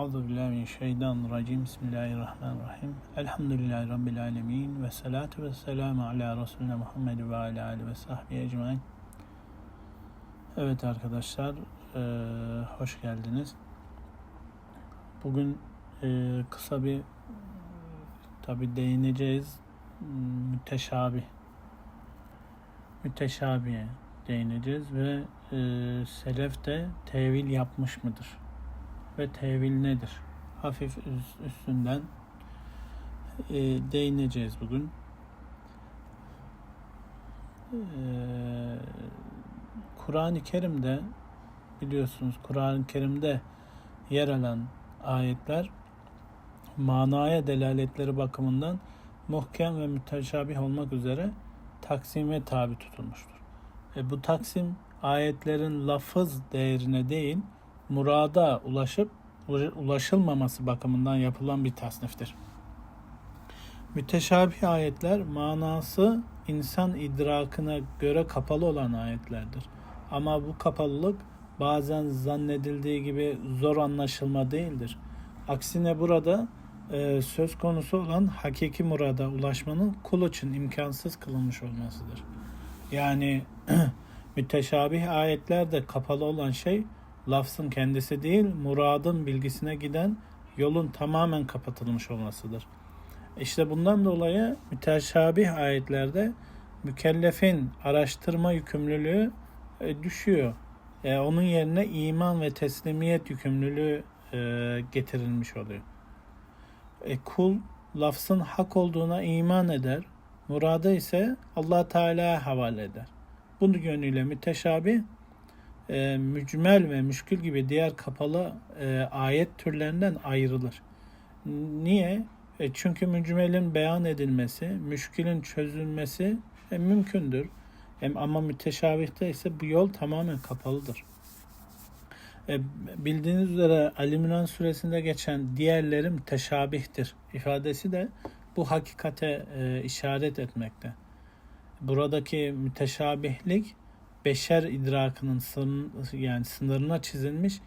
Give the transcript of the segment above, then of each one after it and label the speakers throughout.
Speaker 1: Euzu billahi mineşşeytanirracim. Bismillahirrahmanirrahim. Elhamdülillahi rabbil alamin ve salatu vesselamu ala resulina Muhammed ve ala alihi ve sahbihi ecmaîn. Evet arkadaşlar, eee, hoş geldiniz. Bugün eee, kısa bir tabi değineceğiz müteşabih. Müteşabihe değineceğiz ve eee selef de tevil yapmış mıdır? Ve tevil nedir? Hafif üst- üstünden e, değineceğiz bugün. E, Kur'an-ı Kerim'de biliyorsunuz Kur'an-ı Kerim'de yer alan ayetler manaya delaletleri bakımından muhkem ve müteşabih olmak üzere taksime tabi tutulmuştur. E, bu taksim ayetlerin lafız değerine değil, murada ulaşıp ulaşılmaması bakımından yapılan bir tasniftir. Müteşabih ayetler manası insan idrakına göre kapalı olan ayetlerdir. Ama bu kapalılık bazen zannedildiği gibi zor anlaşılma değildir. Aksine burada e, söz konusu olan hakiki murada ulaşmanın kul için imkansız kılınmış olmasıdır. Yani müteşabih ayetlerde kapalı olan şey lafzın kendisi değil, muradın bilgisine giden yolun tamamen kapatılmış olmasıdır. İşte bundan dolayı müteşabih ayetlerde mükellefin araştırma yükümlülüğü e, düşüyor. E, onun yerine iman ve teslimiyet yükümlülüğü e, getirilmiş oluyor. Kul lafzın hak olduğuna iman eder, murada ise Allah Teala'ya havale eder. Bunun yönüyle müteşabih e, mücmel ve müşkül gibi diğer kapalı e, ayet türlerinden ayrılır. Niye? E, çünkü mücmelin beyan edilmesi, müşkülün çözülmesi e, mümkündür. Hem ama müteşabihte ise bu yol tamamen kapalıdır. E, bildiğiniz üzere Ali İmran suresinde geçen diğerleri müteşabihtir ifadesi de bu hakikate e, işaret etmekte. Buradaki müteşabihlik beşer idrakının sınır, yani sınırına çizilmiş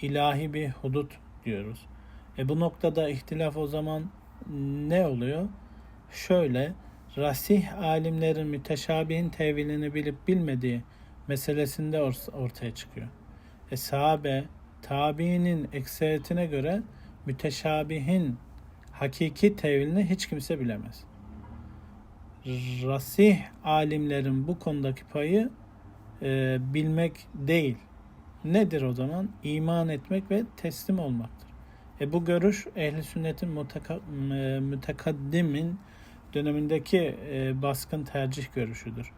Speaker 1: ilahi bir hudut diyoruz. E bu noktada ihtilaf o zaman ne oluyor? Şöyle rasih alimlerin müteşabihin tevilini bilip bilmediği meselesinde or- ortaya çıkıyor. E sahabe tabiinin ekseriyetine göre müteşabihin hakiki tevilini hiç kimse bilemez. Rasih alimlerin bu konudaki payı e, bilmek değil. Nedir o zaman? İman etmek ve teslim olmaktır. E bu görüş ehli sünnetin muteka, e, mütekaddimin dönemindeki e, baskın tercih görüşüdür.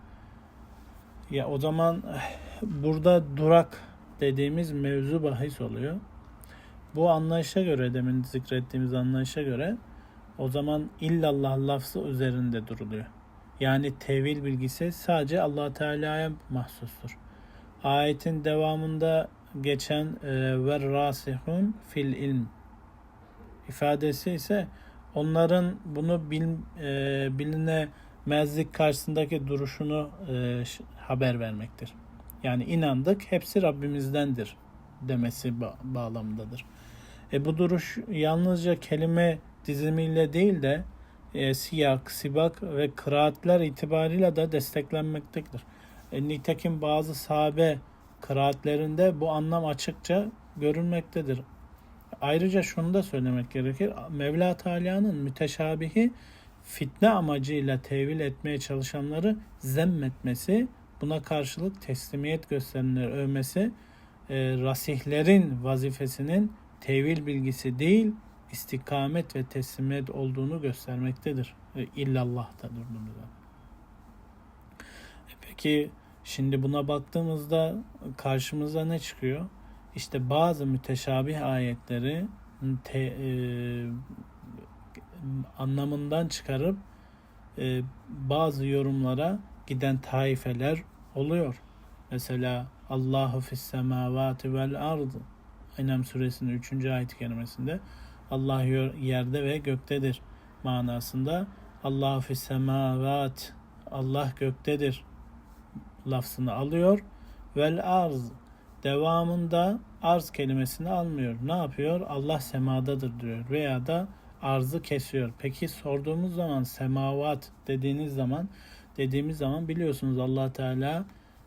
Speaker 1: Ya o zaman burada durak dediğimiz mevzu bahis oluyor. Bu anlayışa göre demin zikrettiğimiz anlayışa göre o zaman illallah lafzı üzerinde duruluyor. Yani tevil bilgisi sadece allah Teala'ya mahsustur. Ayetin devamında geçen e, ve rasihun fil ilm ifadesi ise onların bunu bil, e, bilinemezlik karşısındaki duruşunu e, haber vermektir. Yani inandık hepsi Rabbimizdendir demesi ba- bağlamındadır. E bu duruş yalnızca kelime dizimiyle değil de e, siyak, sibak ve kıraatler itibarıyla da desteklenmektedir. E, nitekim bazı sahabe kıraatlerinde bu anlam açıkça görülmektedir. Ayrıca şunu da söylemek gerekir. Mevla Teala'nın müteşabihi fitne amacıyla tevil etmeye çalışanları zemmetmesi, buna karşılık teslimiyet gösterenleri övmesi, e, rasihlerin vazifesinin tevil bilgisi değil, istikamet ve teslimiyet olduğunu göstermektedir. E, İllallah'ta durduğumuzda. E peki şimdi buna baktığımızda karşımıza ne çıkıyor? İşte bazı müteşabih ayetleri te, e, anlamından çıkarıp e, bazı yorumlara giden taifeler oluyor. Mesela Allahu fis semavati vel ardı Enem suresinin 3. ayet kelimesinde Allah yerde ve göktedir manasında Allah fis semavat Allah göktedir lafzını alıyor. Vel arz devamında arz kelimesini almıyor. Ne yapıyor? Allah semadadır diyor veya da arzı kesiyor. Peki sorduğumuz zaman semavat dediğiniz zaman dediğimiz zaman biliyorsunuz Allah Teala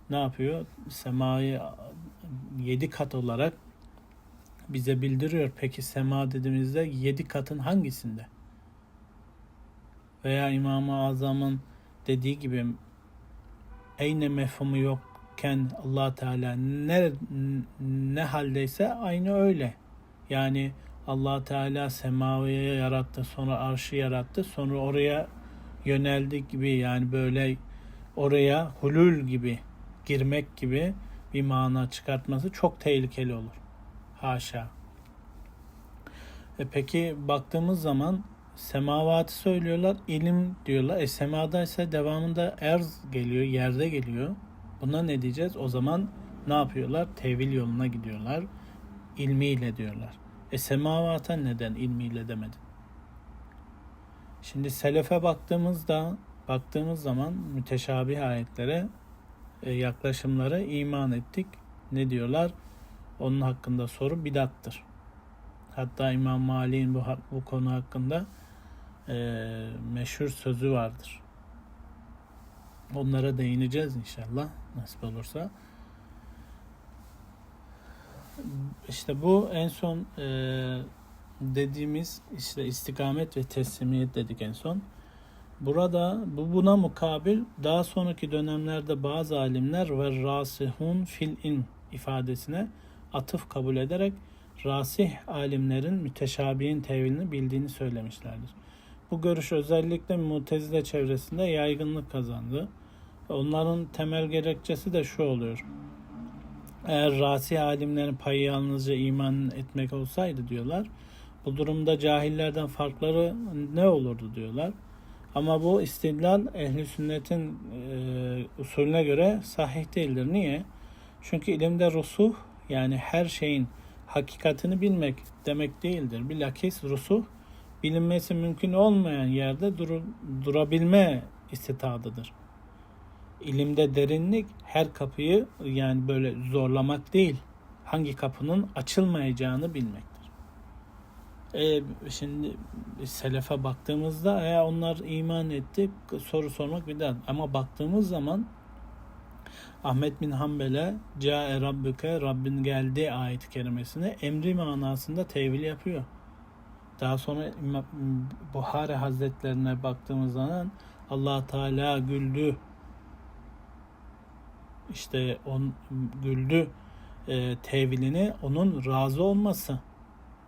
Speaker 1: ne yapıyor? Semayı yedi kat olarak bize bildiriyor. Peki sema dediğimizde yedi katın hangisinde? Veya İmam-ı Azam'ın dediği gibi eyne mefhumu yokken allah Teala ne, ne haldeyse aynı öyle. Yani allah Teala semaviye yarattı, sonra arşı yarattı, sonra oraya yöneldi gibi yani böyle oraya hulul gibi girmek gibi bir mana çıkartması çok tehlikeli olur. Haşa. E peki baktığımız zaman semavatı söylüyorlar, ilim diyorlar. E semada ise devamında erz geliyor, yerde geliyor. Buna ne diyeceğiz? O zaman ne yapıyorlar? Tevil yoluna gidiyorlar. İlmiyle diyorlar. E semavata neden ilmiyle demedin? Şimdi selefe baktığımızda baktığımız zaman müteşabih ayetlere e, yaklaşımları iman ettik. Ne diyorlar? Onun hakkında soru bidattır. Hatta İmam Malik'in bu, bu konu hakkında e, meşhur sözü vardır. Onlara değineceğiz inşallah nasip olursa. İşte bu en son e, dediğimiz işte istikamet ve teslimiyet dedik en son. Burada bu buna mukabil daha sonraki dönemlerde bazı alimler ve rasihun fil ilm ifadesine atıf kabul ederek rasih alimlerin müteşabihin tevilini bildiğini söylemişlerdir. Bu görüş özellikle Mutezile çevresinde yaygınlık kazandı. Onların temel gerekçesi de şu oluyor. Eğer rasih alimlerin payı yalnızca iman etmek olsaydı diyorlar. Bu durumda cahillerden farkları ne olurdu diyorlar. Ama bu istidlal ehli sünnetin e, usulüne göre sahih değildir. Niye? Çünkü ilimde rusuh yani her şeyin hakikatini bilmek demek değildir. Bilakis rusuh bilinmesi mümkün olmayan yerde dur, durabilme istitadıdır. İlimde derinlik her kapıyı yani böyle zorlamak değil, hangi kapının açılmayacağını bilmektir. E, şimdi selefe baktığımızda ya onlar iman etti soru sormak bir daha. Ama baktığımız zaman Ahmet bin Hanbel'e Câe Rabbüke Rabbin geldi ayet-i kerimesini emri manasında tevil yapıyor. Daha sonra Buhari Hazretlerine baktığımız zaman allah Teala güldü. İşte on güldü e, tevilini onun razı olması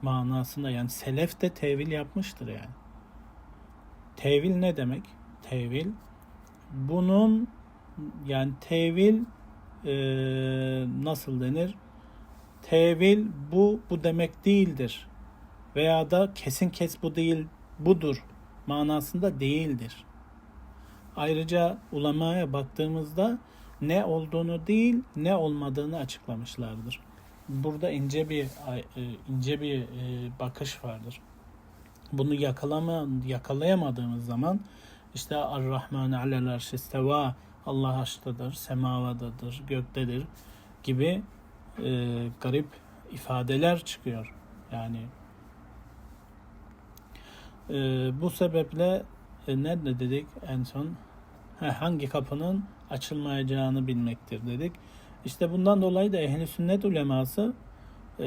Speaker 1: manasında yani selef de tevil yapmıştır yani. Tevil ne demek? Tevil bunun yani tevil e, nasıl denir? Tevil bu bu demek değildir. Veya da kesin kes bu değil budur manasında değildir. Ayrıca ulemaya baktığımızda ne olduğunu değil ne olmadığını açıklamışlardır. Burada ince bir e, ince bir e, bakış vardır. Bunu yakalama yakalayamadığımız zaman işte Ar-Rahman alel arş isteva Allah aşktadır, semavadadır, göktedir gibi e, garip ifadeler çıkıyor. Yani e, bu sebeple e, ne de dedik en son? He, hangi kapının açılmayacağını bilmektir dedik. İşte bundan dolayı da ehli sünnet uleması e,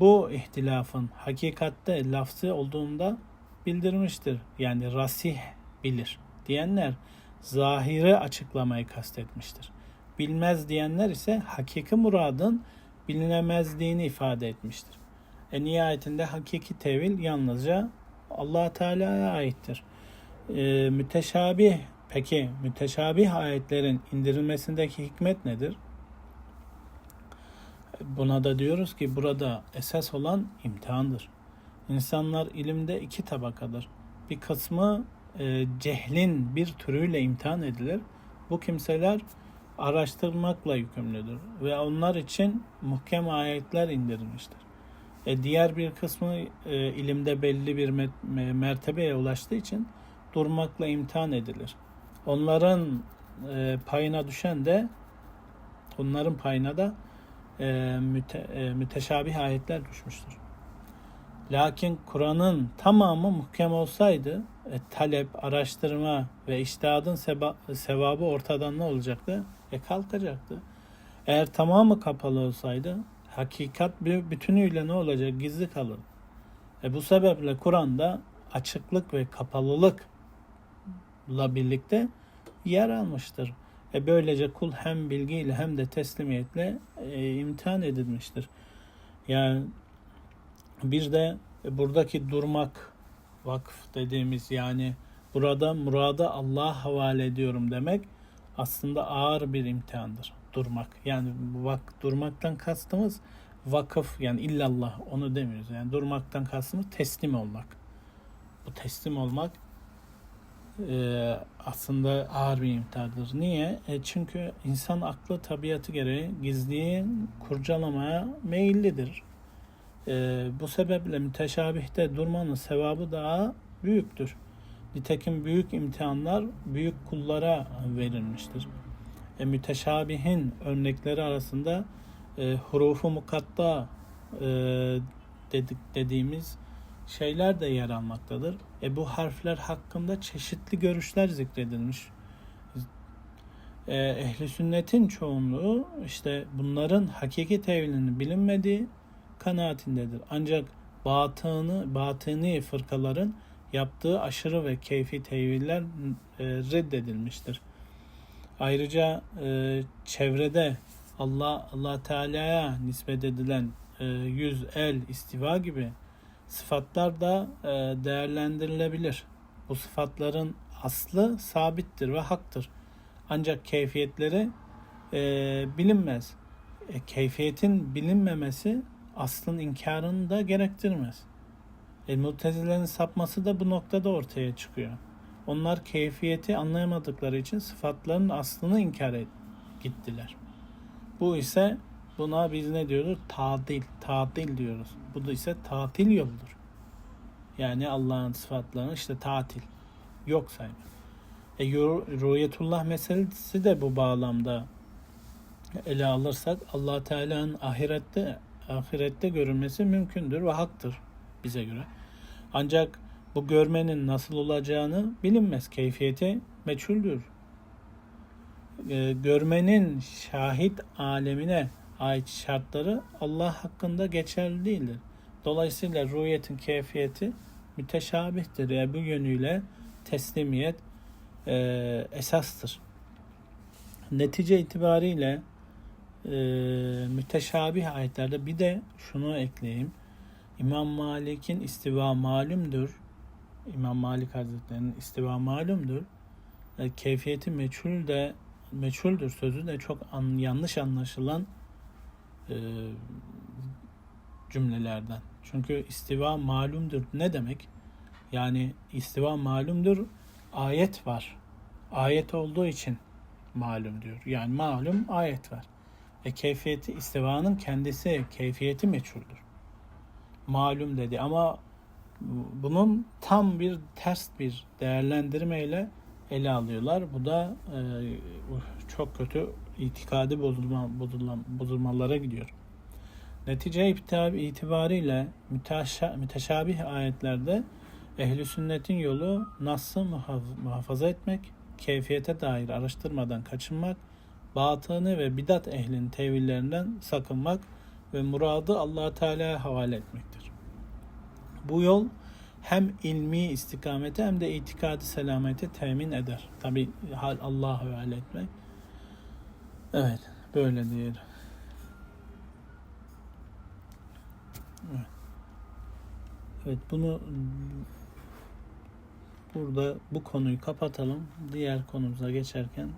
Speaker 1: bu ihtilafın hakikatte lafzı olduğunda bildirmiştir. Yani rasih bilir diyenler zahiri açıklamayı kastetmiştir. Bilmez diyenler ise hakiki muradın bilinemezliğini ifade etmiştir. E nihayetinde hakiki tevil yalnızca allah Teala'ya aittir. E, müteşabih peki müteşabih ayetlerin indirilmesindeki hikmet nedir? Buna da diyoruz ki burada esas olan imtihandır. İnsanlar ilimde iki tabakadır. Bir kısmı e, cehlin bir türüyle imtihan edilir. Bu kimseler araştırmakla yükümlüdür ve onlar için muhkem ayetler indirilmiştir. E, diğer bir kısmı e, ilimde belli bir mertebeye ulaştığı için durmakla imtihan edilir. Onların e, payına düşen de onların payına da e, müte, e, müteşabih ayetler düşmüştür. Lakin Kur'an'ın tamamı muhkem olsaydı talep, araştırma ve iştihadın seba, sevabı ortadan ne olacaktı? E kalkacaktı. Eğer tamamı kapalı olsaydı hakikat bir bütünüyle ne olacak? Gizli kalır. E bu sebeple Kur'an'da açıklık ve kapalılıkla birlikte yer almıştır. E böylece kul hem bilgiyle hem de teslimiyetle e, imtihan edilmiştir. Yani bir de buradaki durmak vakf dediğimiz yani burada murada Allah'a havale ediyorum demek aslında ağır bir imtihandır. Durmak. Yani vak durmaktan kastımız vakıf yani illallah onu demiyoruz. Yani durmaktan kastımız teslim olmak. Bu teslim olmak e, aslında ağır bir imtihandır. Niye? E, çünkü insan aklı tabiatı gereği gizliyi kurcalamaya meyillidir. E, bu sebeple müteşabihte durmanın sevabı daha büyüktür. Nitekim büyük imtihanlar büyük kullara verilmiştir. E, müteşabihin örnekleri arasında e, hurufu mukatta e, dedik dediğimiz şeyler de yer almaktadır. E, bu harfler hakkında çeşitli görüşler zikredilmiş. E, ehli sünnetin çoğunluğu işte bunların hakiki tevilini bilinmediği kanaatindedir. Ancak batını, batini fırkaların yaptığı aşırı ve keyfi teviller e, reddedilmiştir. Ayrıca e, çevrede Allah Allah Teala'ya nispet edilen e, yüz, el, istiva gibi sıfatlar da değerlendirilebilir. Bu sıfatların aslı sabittir ve haktır. Ancak keyfiyetleri bilinmez. Keyfiyetin bilinmemesi aslın inkarını da gerektirmez. E, Mutezilerin sapması da bu noktada ortaya çıkıyor. Onlar keyfiyeti anlayamadıkları için sıfatların aslını inkar et, gittiler. Bu ise buna biz ne diyoruz? Tadil. Tadil diyoruz. Bu da ise tatil yoludur. Yani Allah'ın sıfatlarını işte tatil. Yok saymak. E, Ruhiyetullah meselesi de bu bağlamda ele alırsak allah Teala'nın ahirette ahirette görülmesi mümkündür ve haktır bize göre. Ancak bu görmenin nasıl olacağını bilinmez. Keyfiyeti meçhuldür. E, görmenin şahit alemine ait şartları Allah hakkında geçerli değildir. Dolayısıyla ruhiyetin keyfiyeti müteşabihtir. Yani bu yönüyle teslimiyet e, esastır. Netice itibariyle e, müteşabih ayetlerde bir de şunu ekleyeyim. İmam Malik'in istiva malumdur. İmam Malik Hazretleri'nin istiva malumdur. E, keyfiyeti meçhul de meçhuldür sözü de çok an, yanlış anlaşılan e, cümlelerden. Çünkü istiva malumdur ne demek? Yani istiva malumdur ayet var. Ayet olduğu için malum diyor. Yani malum ayet var. E keyfiyeti istivanın kendisi keyfiyeti meçhuldür. Malum dedi ama bunun tam bir ters bir değerlendirmeyle ele alıyorlar. Bu da e, çok kötü itikadi bozulma, bozulma, bozulmalara gidiyor. Netice itibariyle müteşa, müteşabih ayetlerde ehli sünnetin yolu nasıl muhafaza etmek, keyfiyete dair araştırmadan kaçınmak, batını ve bidat ehlinin tevillerinden sakınmak ve muradı allah Teala'ya havale etmektir. Bu yol hem ilmi istikameti hem de itikadi selameti temin eder. Tabi hal Allah'a havale etmek. Evet, böyle diyelim. Evet. evet, bunu burada bu konuyu kapatalım. Diğer konumuza geçerken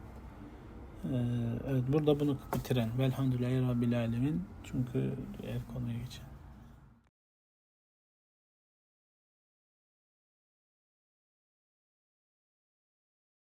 Speaker 1: evet burada bunu bitiren. Velhamdülillahi Rabbil Alemin. Çünkü diğer konuya geçelim.